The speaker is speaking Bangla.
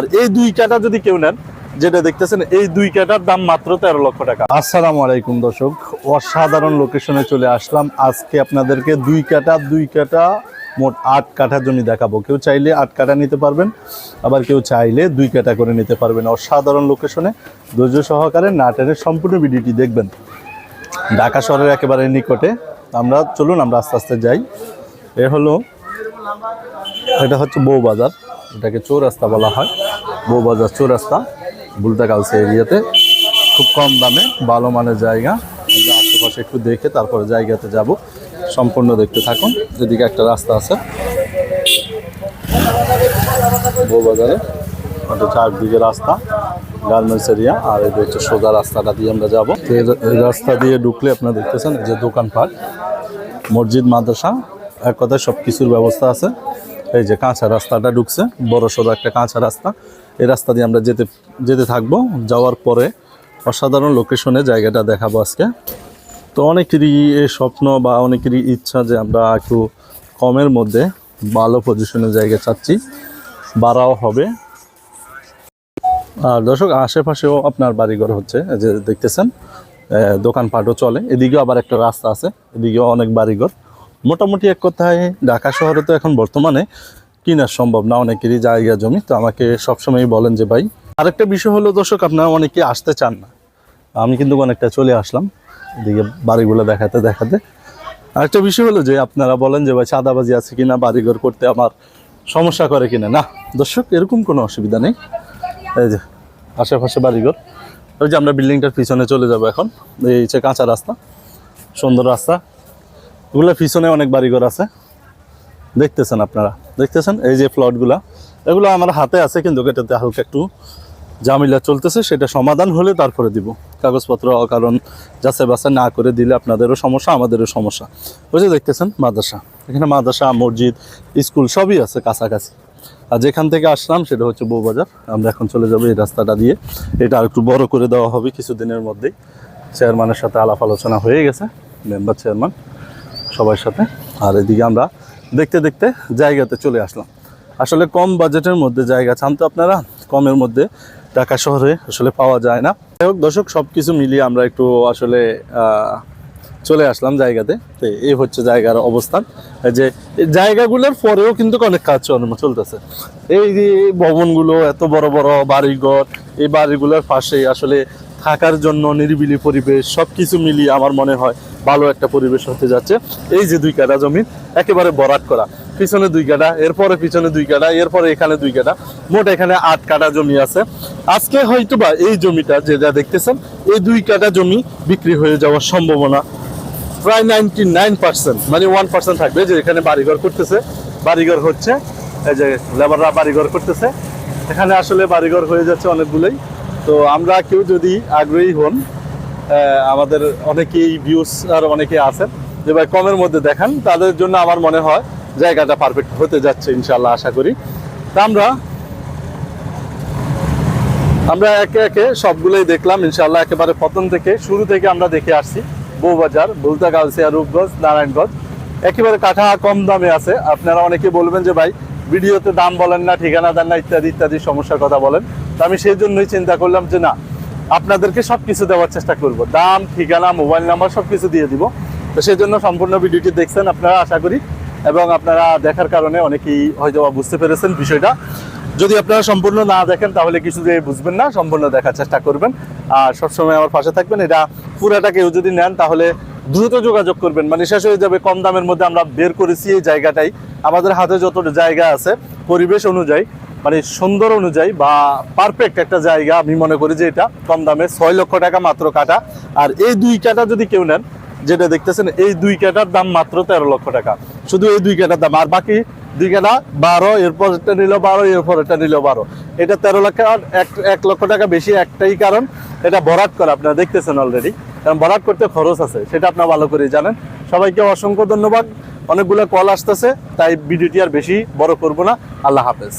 আর এই দুই কাটা যদি কেউ নেন, যেটা দেখতেছেন, এই দুই কাটার দাম মাত্র তেরো লক্ষ টাকা। আসসালামু আলাইকুম দর্শক, অসাধারণ লোকেশনে চলে আসলাম। আজকে আপনাদেরকে দুই কাটা দুই কাটা, মোট আট কাঠা জমি দেখাবো। কেউ চাইলে আট কাটা নিতে পারবেন, আবার কেউ চাইলে দুই কাটা করে নিতে পারবেন। অসাধারণ লোকেশনে ধৈর্য সহকারে নাটের সম্পূর্ণ ভিডিওটি দেখবেন। ঢাকা শহরের একেবারে নিকটে। আমরা, চলুন আমরা আস্তে আস্তে যাই। এ হলো, এটা হচ্ছে বউবাজার এটাকে চৌরাস্তা বলা হয়। বউবাজার চৌরাস্তা বুলতা গার্লস এরিয়াতে। খুব কম দামে, ভালো মানের জায়গা। আশেপাশে একটু দেখে তারপরে জায়গাতে যাব। সম্পূর্ণ দেখতে থাকুন। এদিকে একটা রাস্তা আছে। বউবাজারে ওটা চারদিকে রাস্তা, গার্মেন্টস এরিয়া। আর এটা হচ্ছে সোজা রাস্তাটা দিয়ে আমরা যাব। এই- এই রাস্তা দিয়ে ঢুকলে আপনারা দেখতেছেন এই যে দোকানপাট, মসজিদ, মাদ্রাসা। এক কথায় সব কিছুর ব্যবস্থা আছে। এই যে কাঁচা রাস্তাটা ঢুকছে, বড় সড়ো একটা কাঁচা রাস্তা। এই রাস্তা দিয়ে আমরা যেতে যেতে থাকব। যাওয়ার পরে অসাধারণ লোকেশনে জায়গাটা দেখাবো আজকে। তো অনেকেরই স্বপ্ন বা অনেকেরই ইচ্ছা যে আমরা একটু কমের মধ্যে ভালো পজিশনের জায়গা চাচ্ছি, বাড়াও হবে। আর দর্শক, আশেপাশেও আপনার বাড়িঘর হচ্ছে যে দেখতেছেন দোকানপাটও চলে। এদিকেও আবার একটা রাস্তা আছে, এদিকেও অনেক বাড়িঘর। মোটামুটি এক কথায় ঢাকা শহরে তো এখন বর্তমানে কিনা সম্ভব না, অনেকেরই জায়গা জমি, তো আমাকে সবসময় বলেন যে ভাই, আরেকটা বিষয় হলো দর্শক, আপনারা অনেকে আসতে চান না। আমি কিন্তু অনেকটা চলে আসলাম, এদিকে বাড়িগুলো দেখাতে দেখাতে। আরেকটা বিষয় হলো যে আপনারা বলেন যে ভাই, চাঁদাবাজি আছে কিনা, বাড়িঘর করতে আমার সমস্যা করে কিনা। না, দর্শক, এরকম কোনো অসুবিধা নেই। এই যে, আশেপাশে বাড়িঘর। ওই যে আমরা বিল্ডিংটার পিছনে চলে যাব এখন। এই হচ্ছে কাঁচা রাস্তা, সুন্দর রাস্তা। ওগুলো পিছনে অনেক বাড়িঘর আছে। দেখতেছেন আপনারা। দেখতেছেন? এই যে প্লটগুলা এগুলো আমার হাতে আছে, কিন্তু এটাতে হালকা একটু জামিলা চলতেছে। সেটা সমাধান হলে তারপরে দিব। কাগজপত্র, অকারণ যাচাই বাছাই না করে দিলে আপনাদেরও সমস্যা, আমাদেরও সমস্যা। ওই যে দেখতেছেন? মাদ্রাসা। এখানে মাদ্রাসা, মসজিদ, স্কুল সবই আছে কাছাকাছি। আর যেখান থেকে আসলাম, সেটা হচ্ছে বউবাজার। আমরা এখন চলে যাব এই রাস্তাটা দিয়ে। এটা আর একটু বড় করে দেওয়া হবে কিছুদিনের মধ্যেই। চেয়ারম্যানের সাথে আলাপ আলোচনা হয়ে গেছে, মেম্বার চেয়ারম্যান। সবার সাথে। আর এদিকে আমরা দেখতে দেখতে জায়গাতে চলে আসলাম। আসলে কম বাজেটের মধ্যে জায়গা চান তো আপনারা কমের মধ্যে ঢাকা শহরে আসলে পাওয়া যায় না। যাই হোক, দর্শক সব কিছু মিলিয়ে আমরা একটু আসলে চলে আসলাম জায়গাতে। তো এই হচ্ছে জায়গার অবস্থান। যে জায়গাগুলোর পরেও কিন্তু অনেক কাজ চল- চলতেছে। এই যে ভবনগুলো, এত বড় বড় বাড়িঘর, এই বাড়িগুলোর পাশে আসলে থাকার জন্য নিরিবিলি পরিবেশ সব কিছু মিলিয়ে আমার মনে হয় ভালো একটা পরিবেশ হতে যাচ্ছে। এই যে দুই কাটা জমি, একেবারে বরাট করা। পিছনে দুই কাটা এরপরে পিছনে দুই কাটা এরপরে এখানে দুই কাটা মোট এখানে আট কাটা জমি আছে। আজকে হয়তো বা এই জমিটা যে যা দেখতেছেন, এই দুই কাটা জমি বিক্রি হয়ে যাওয়ার সম্ভাবনা প্রায় নাইনটি নাইন পার্সেন্ট মানে ওয়ান পার্সেন্ট থাকবে। যে এখানে বাড়িঘর করতেছে, বাড়িঘর হচ্ছে, এই যে লেবাররা বাড়িঘর করতেছে। এখানে আসলে বাড়িঘর হয়ে যাচ্ছে অনেকগুলোই। তো আমরা কেউ যদি আগ্রহী হন আমাদের অনেকেই ভিউস আর অনেকে আছেন, যে ভাই কমের মধ্যে দেখান, তাদের জন্য আমার মনে হয় জায়গাটা পারফেক্ট হতে যাচ্ছে ইনশাল্লাহ আশা করি। তা আমরা আমরা একে একে সবগুলোই দেখলাম ইনশাল্লাহ একেবারে প্রথম থেকে শুরু থেকে আমরা দেখে আসছি। বউবাজার বুলতা গাউসিয়া রূপগঞ্জ নারায়ণগঞ্জ, একেবারে কাঠা কম দামে আছে। আপনারা অনেকে বলবেন যে ভাই, ভিডিওতে দাম বলেন না, ঠিকানা দেন না, ইত্যাদি ইত্যাদি সমস্যার কথা বলেন। আমি সেই জন্যই চিন্তা করলাম যে না, আপনাদেরকে সব কিছু দেওয়ার চেষ্টা করব। দাম, ঠিকানা, মোবাইল নাম্বার সব কিছু দিয়ে দিব। তো সেই জন্য সম্পূর্ণ ভিডিওটি দেখছেন আপনারা, আশা করি। এবং আপনারা দেখার কারণে অনেকেই হয়তো বুঝতে পেরেছেন বিষয়টা। যদি আপনারা সম্পূর্ণ না দেখেন, তাহলে কিছু দিয়ে বুঝবেন না, সম্পূর্ণ দেখার চেষ্টা করবেন। আর সবসময় আমার পাশে থাকবেন। এটা পুরাটা কেউ যদি নেন, তাহলে দ্রুত যোগাযোগ করবেন। মানে শেষ হয়ে যাবে, কম দামের মধ্যে আমরা বের করেছি এই জায়গাটাই। আমাদের হাতে যত জায়গা আছে, পরিবেশ অনুযায়ী। মানে সুন্দর অনুযায়ী বা পারফেক্ট একটা জায়গা আমি মনে করি যে এটা কম দামে ছয় লক্ষ টাকা মাত্র কাটা। আর এই দুই কাটা যদি কেউ নেন, যেটা দেখতেছেন, এই দুই কাটার দাম মাত্র তেরো লক্ষ টাকা। শুধু এই দুই কাটার দাম, আর বাকি দুই কাটা বারো এরপর একটা নিল বারো এরপর একটা নিল বারো। এটা তেরো লক্ষ, আর এক এক লক্ষ টাকা বেশি একটাই কারণ, এটা ভরাট করা, আপনারা দেখতেছেন অলরেডি কারণ ভরাট করতে খরচ আছে, সেটা আপনারা ভালো করে জানেন। সবাইকে অসংখ্য ধন্যবাদ, অনেকগুলো কল আসতেছে, তাই ভিডিওটি আর বেশি বড় করব না। আল্লাহ হাফেজ।